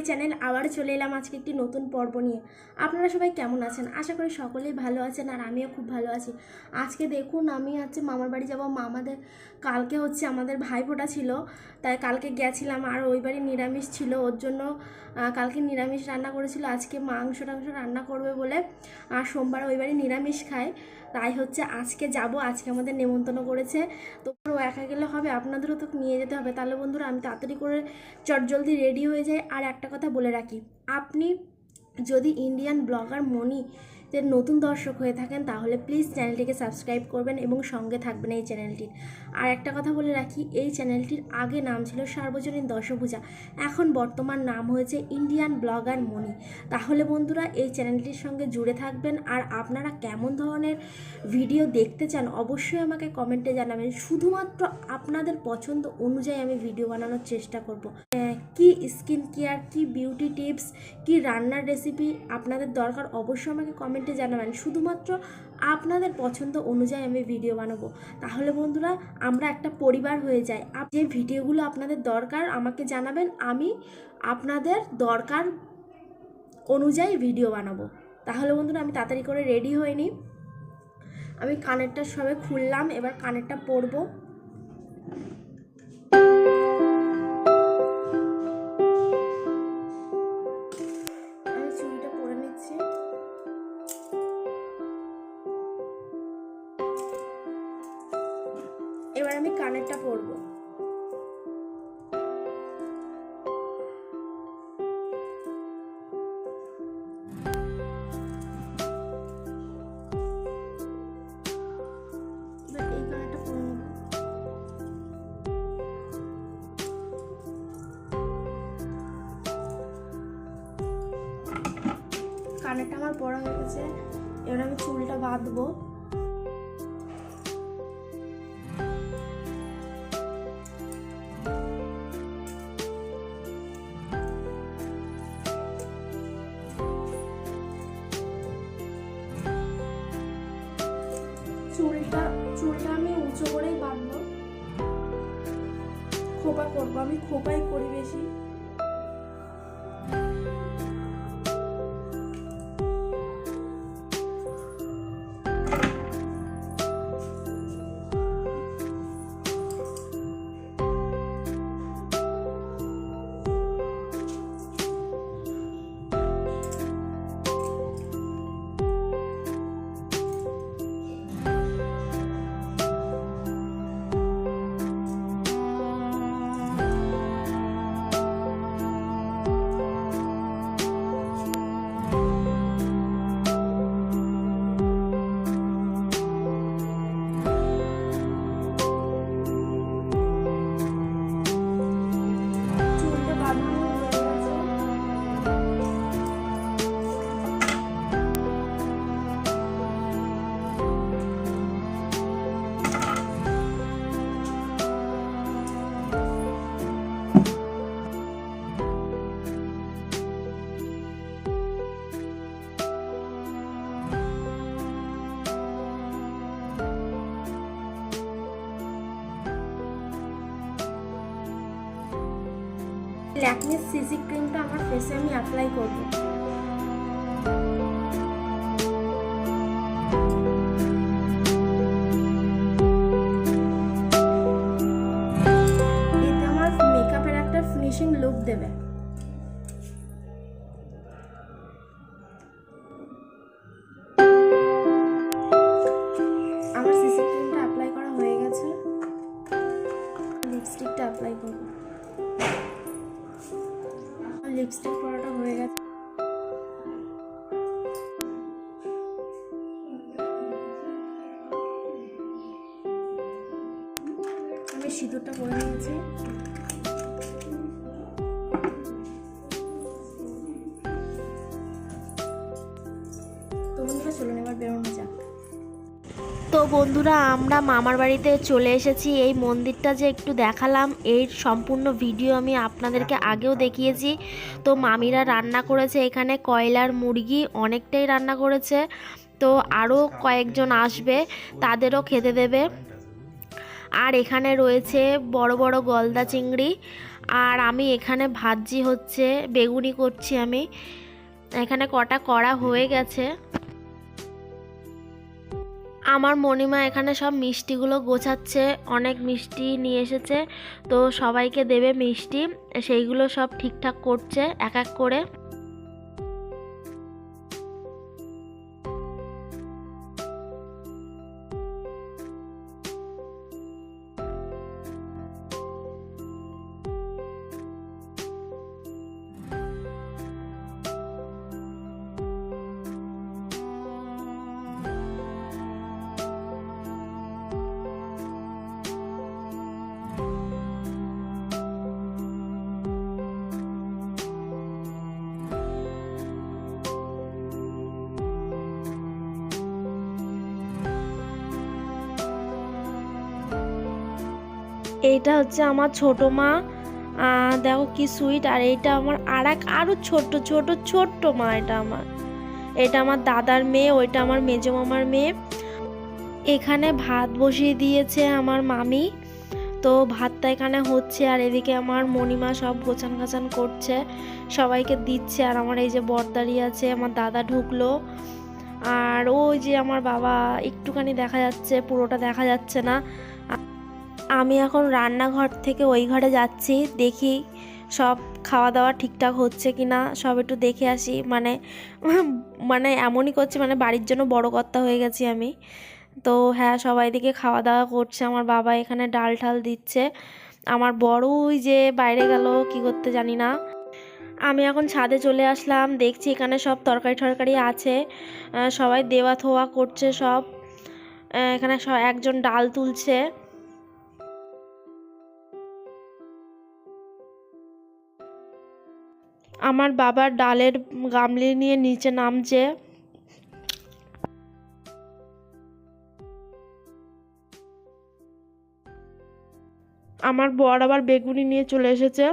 My channel আবার চলে এলাম আজকে একটি নতুন পর্ব নিয়ে। আপনারা সবাই কেমন আছেন? আশা করি সকলেই ভালো আছেন আর আমিও খুব ভালো আছি। আজকে দেখুন আমি হচ্ছে মামার বাড়ি যাব। মামাদের কালকে হচ্ছে আমাদের ভাইফোঁটা ছিল, তাই কালকে গেছিলাম আর ওই বাড়ি নিরামিষ ছিল। ওর জন্য কালকে নিরামিষ রান্না করেছিল। আজকে মাংস টাংস রান্না করবে বলে, আর সোমবার ওই বাড়ি নিরামিষ খায়। তাই হচ্ছে আজকে যাব, আজকে আমাদের নেমন্তন্ন করেছে। তো একা গেলে হবে, আপনাদেরও তো নিয়ে যেতে হবে। তাহলে বন্ধুরা, আমি তাড়াতাড়ি করে চটজলদি রেডি হয়ে যাই। আর একটা কথা বলে রাখি, আপনি যদি ইন্ডিয়ান ব্লগার মনি তে নতুন দর্শক হয়ে থাকেন তাহলে প্লিজ চ্যানেলটিকে সাবস্ক্রাইব করবেন এবং সঙ্গে থাকবেন এই চ্যানেলটির আর একটা কথা বলে রাখি এই চ্যানেলটির আগে নাম ছিল সার্বজনীন দশভূজা এখন বর্তমান নাম হয়েছে ইন্ডিয়ান ব্লগার মনি তাহলে বন্ধুরা এই চ্যানেলটির সঙ্গে জুড়ে থাকবেন আর আপনারা কেমন ধরনের ভিডিও দেখতে চান অবশ্যই আমাকে কমেন্টে জানাবেন। শুধুমাত্র আপনাদের পছন্দ অনুযায়ী আমি ভিডিও বানানোর চেষ্টা করব। আহ, কি স্কিন কেয়ার কি বিউটি টিপস কি রান্নার রেসিপি আপনাদের দরকার অবশ্যই আমাকে কমেন্টে জানাবেন, শুধুমাত্র আপনাদের পছন্দ অনুযায়ী আমি ভিডিও বানাবো। তাহলে বন্ধুরা, আমরা একটা পরিবার হয়ে যাই। যে ভিডিওগুলো আপনাদের দরকার, আমাকে জানাবেন, আমি আপনাদের দরকার অনুযায়ী ভিডিও বানাবো। তাহলে বন্ধুরা, আমি তাড়াতাড়ি করে রেডি হয়ে নিই। আমি কানেরটা সবে খুললাম, এবার কানেরটা পরবো। কানেরটা আমার পড়া হয়ে গেছে। এবার আমি চুলটা বাঁধবো। চুলটা চুলটা আমি উঁচু করেই বাঁধবো। খোপা করব। আমি খোপাই করি বেশি। ল্যাকমির সিজি ক্রিমটা আমার ফেসে আমি অ্যাপ্লাই করব। তো বন্ধুরা, আমরা মামার বাড়িতে চলে এসেছি। এই মন্দিরটা যে একটু দেখালাম, এর সম্পূর্ণ ভিডিও আমি আপনাদেরকে আগেও দেখিয়েছি। তো মামিরা রান্না করেছে এখানে কয়লার মুরগি, অনেকটাই রান্না করেছে। তো আরও কয়েকজন আসবে, তাদেরও খেতে দেবে। আর এখানে রয়েছে বড় বড় গলদা চিংড়ি। আর আমি এখানে ভাজি হচ্ছে, বেগুনি করছি আমি। এখানে কটা করা হয়ে গেছে। আমার মণিমা এখানে সব মিষ্টিগুলো গোছাচ্ছে, অনেক মিষ্টি নিয়ে এসেছে। তো সবাইকে দেবে মিষ্টি, সেইগুলো সব ঠিকঠাক করছে, এক এক করে। এইটা হচ্ছে আমার ছোট মা। দেখো কি সুইট আর এইটা আমার আর এক আরও ছোট্ট ছোট ছোট্ট মা এটা আমার। এটা আমার দাদার মেয়ে, ওইটা আমার মেজো মামার মেয়ে। এখানে ভাত বসিয়ে দিয়েছে আমার মামি। তো ভাতটা এখানে হচ্ছে আর এদিকে আমার মণিমা সব গোছান গাছান করছে। সবাইকে দিচ্ছে আর আমার এই যে বরদারি আছে, আমার দাদা ঢুকলো। আর ওই যে আমার বাবা, একটুখানি দেখা যাচ্ছে, পুরোটা দেখা যাচ্ছে না। আমি এখন রান্নাঘর থেকে ওই ঘরে যাচ্ছি, দেখি সব খাওয়া দাওয়া ঠিকঠাক হচ্ছে কি না সব একটু দেখে আসি। মানে মানে এমনই করছে মানে বাড়ির জন্য বড় কর্তা হয়ে গেছি আমি। তো হ্যাঁ সবাই দিকে খাওয়া দাওয়া করছে, আমার বাবা এখানে ডাল ঠাল দিচ্ছে। আমার বড় ওই যে বাইরে গেল, কি করতে জানি না। আমি এখন ছাদে চলে আসলাম, দেখছি এখানে সব তরকারি টরকারি আছে। সবাই দেওয়া থোয়া করছে সব। এখানে একজন ডাল তুলছে। আমার বাবা ডালের গামলি নিয়ে নিচে নামছে। আমার বর আবার বেগুনি নিয়ে চলে এসেছে।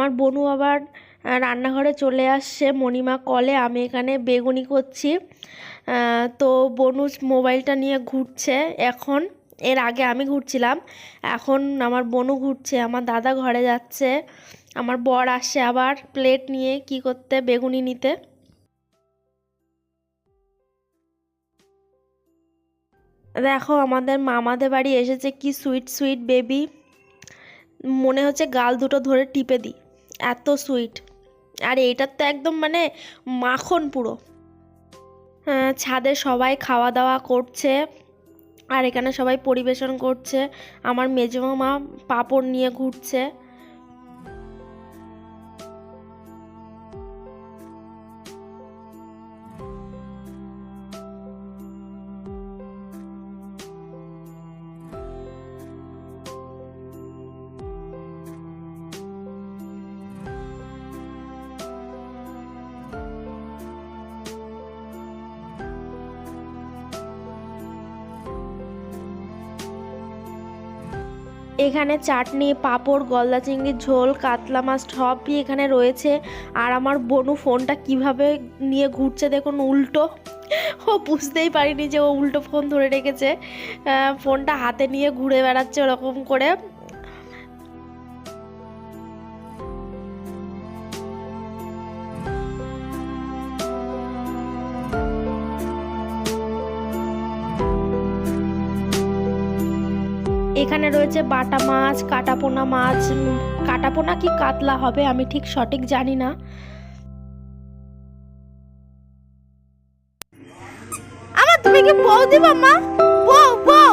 আমার বনু আবার রান্নাঘরে চলে আসছে। মণিমা কলে, আমি এখানে বেগুনি করছি। তো বনু মোবাইলটা নিয়ে ঘুরছে। এখন, এর আগে আমি ঘুরছিলাম। এখন আমার বনু ঘুরছে, আমার দাদা ঘরে যাচ্ছে। আমার বর আসছে আবার প্লেট নিয়ে কি করতে, বেগুনি নিতে। দেখো, আমাদের মামাদের বাড়ি এসেছে কি সুইট সুইট বেবি মনে হচ্ছে গাল দুটো ধরে টিপে দিই। এত সুইট আর এইটার তো একদম মানে মাখন পুরো। ছাদে সবাই খাওয়া দাওয়া করছে, আর এখানে সবাই পরিবেশন করছে। আমার মেজো মামা পাঁপড় নিয়ে ঘুরছে। এখানে চাটনি, পাঁপড়, গলদা চিংড়ির ঝোল, কাতলা মাছ সবই এখানে রয়েছে। আর আমার বনু ফোনটা কীভাবে নিয়ে ঘুরছে দেখুন, উল্টো। ও বুঝতেই পারিনি যে ও উল্টো ফোন ধরে রেখেছে। ফোনটা হাতে নিয়ে ঘুরে বেড়াচ্ছে ওরকম করে। এখানে বাটা মাছ, কাটাপোনা মাছ কাটাপোনা কি কাতলা হবে আমি ঠিক সঠিক জানি না। আমার তুমি কি বউ দিবা মা? বউ বউ!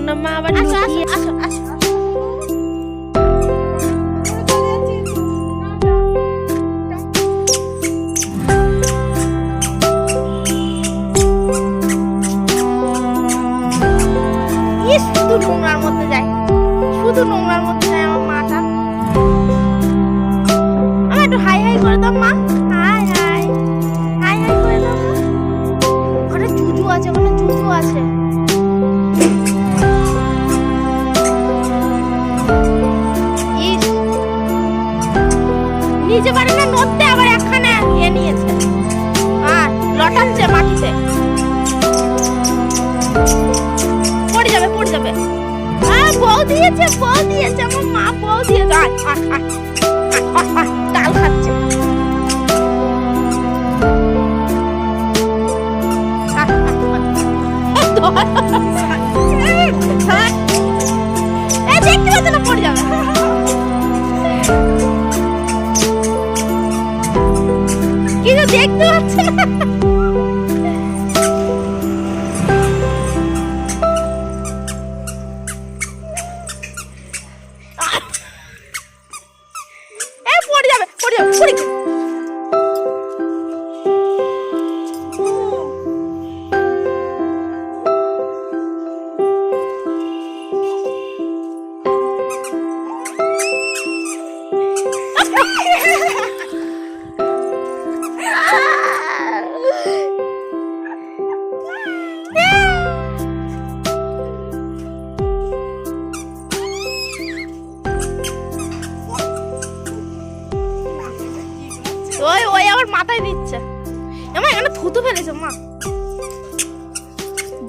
সোনা মা আবার আসো আসো আসো শুধু নোংরার মধ্যে যায়। শুধু নোংরার মধ্যে যায় আমার মাটা আমার একটু হাই হাই করে দাও মা। High high. হাই হাই করে দাও জুজু আছে ওখানে জুজু আছে। নিচে পারে না আবার নিয়ে নিয়েছে। আর লটাচ্ছে মাটিতে। পড়ে যাবে পড়ে যাবে। আহ, বউ দিয়েছে বউ দিয়েছে আমার মা বউ দিয়েছে। ডাল খাচ্ছে। যাবে পড়ে এমা এখানে থুতু মা।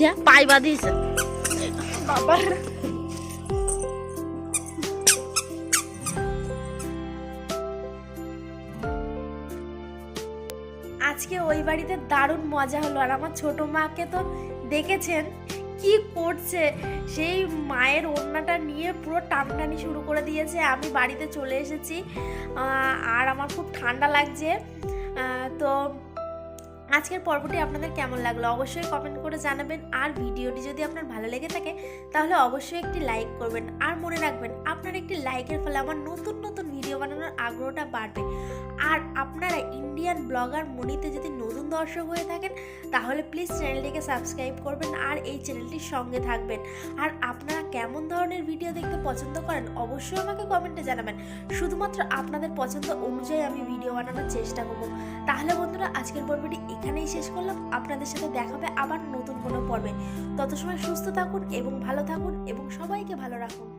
দেখ পাই বাঁধিয়েছে আজকে ওই বাড়িতে দারুণ মজা হলো, আর আমার ছোট মাকে তো দেখেছেন কি করছে। সেই মায়ের ওড়নাটা নিয়ে পুরো টানটানি শুরু করে দিয়েছে। আমি বাড়িতে চলে এসেছি আর আমার খুব ঠান্ডা লাগছে। তো আজকের পর্বটি আপনাদের কেমন লাগল অবশ্যই কমেন্ট করে জানাবেন। আর ভিডিওটি যদি আপনার ভালো লেগে থাকে, তাহলে অবশ্যই একটি লাইক করবেন। আর মনে রাখবেন, আপনার একটি লাইকের ফলে আমার নতুন নতুন ভিডিও বানানোর আগ্রহটা বাড়বে। আর আপনারা ইন্ডিয়ান ব্লগার মনিতে যদি নতুন দর্শক হয়ে থাকেন, তাহলে প্লিজ চ্যানেলটিকে সাবস্ক্রাইব করবেন আর এই চ্যানেলটির সঙ্গে থাকবেন। আর আপনারা কেমন ধরনের ভিডিও দেখতে পছন্দ করেন, অবশ্যই আমাকে কমেন্টে জানাবেন। শুধুমাত্র আপনাদের পছন্দ অনুযায়ী আমি ভিডিও বানানোর চেষ্টা করব। তাহলে বন্ধুরা, আজকের পর্বটি এখানেই শেষ করলাম। আপনাদের সাথে দেখা হবে আবার নতুন কোনো পর্বে। তত সময় সুস্থ থাকুন এবং ভালো থাকুন এবং সবাইকে ভালো রাখুন।